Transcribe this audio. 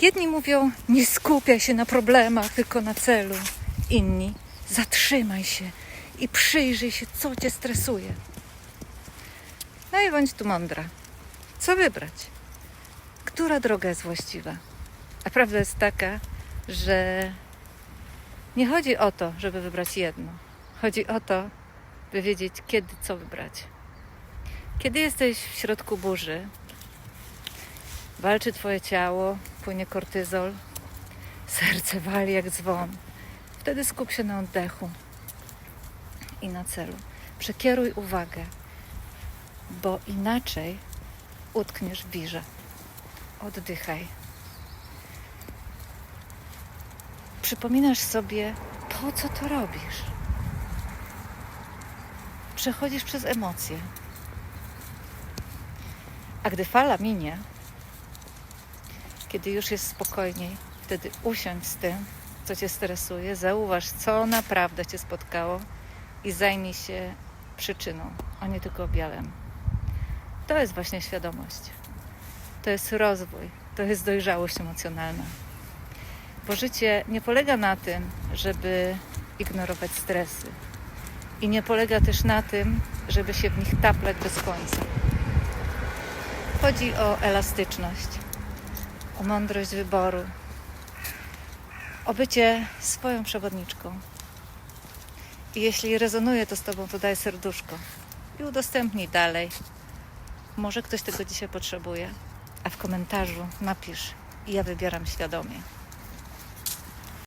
Jedni mówią, nie skupiaj się na problemach, tylko na celu. Inni, zatrzymaj się i przyjrzyj się, co cię stresuje. No i bądź tu mądra. Co wybrać? Która droga jest właściwa? A prawda jest taka, że nie chodzi o to, żeby wybrać jedno. Chodzi o to, by wiedzieć, kiedy co wybrać. Kiedy jesteś w środku burzy, walczy twoje ciało, płynie kortyzol, serce wali jak dzwon. Wtedy skup się na oddechu i na celu. Przekieruj uwagę, bo inaczej utkniesz w wirze. Oddychaj. Przypominasz sobie, po co to robisz. Przechodzisz przez emocje. A gdy fala minie, kiedy już jest spokojniej, wtedy usiądź z tym, co cię stresuje, zauważ, co naprawdę cię spotkało i zajmij się przyczyną, a nie tylko objawem. To jest właśnie świadomość. To jest rozwój, to jest dojrzałość emocjonalna. Bo życie nie polega na tym, żeby ignorować stresy. I nie polega też na tym, żeby się w nich taplać bez końca. Chodzi o elastyczność, o mądrość wyboru, o bycie swoją przewodniczką. I jeśli rezonuje to z Tobą, to daj serduszko i udostępnij dalej. Może ktoś tego dzisiaj potrzebuje, a w komentarzu napisz ja wybieram świadomie.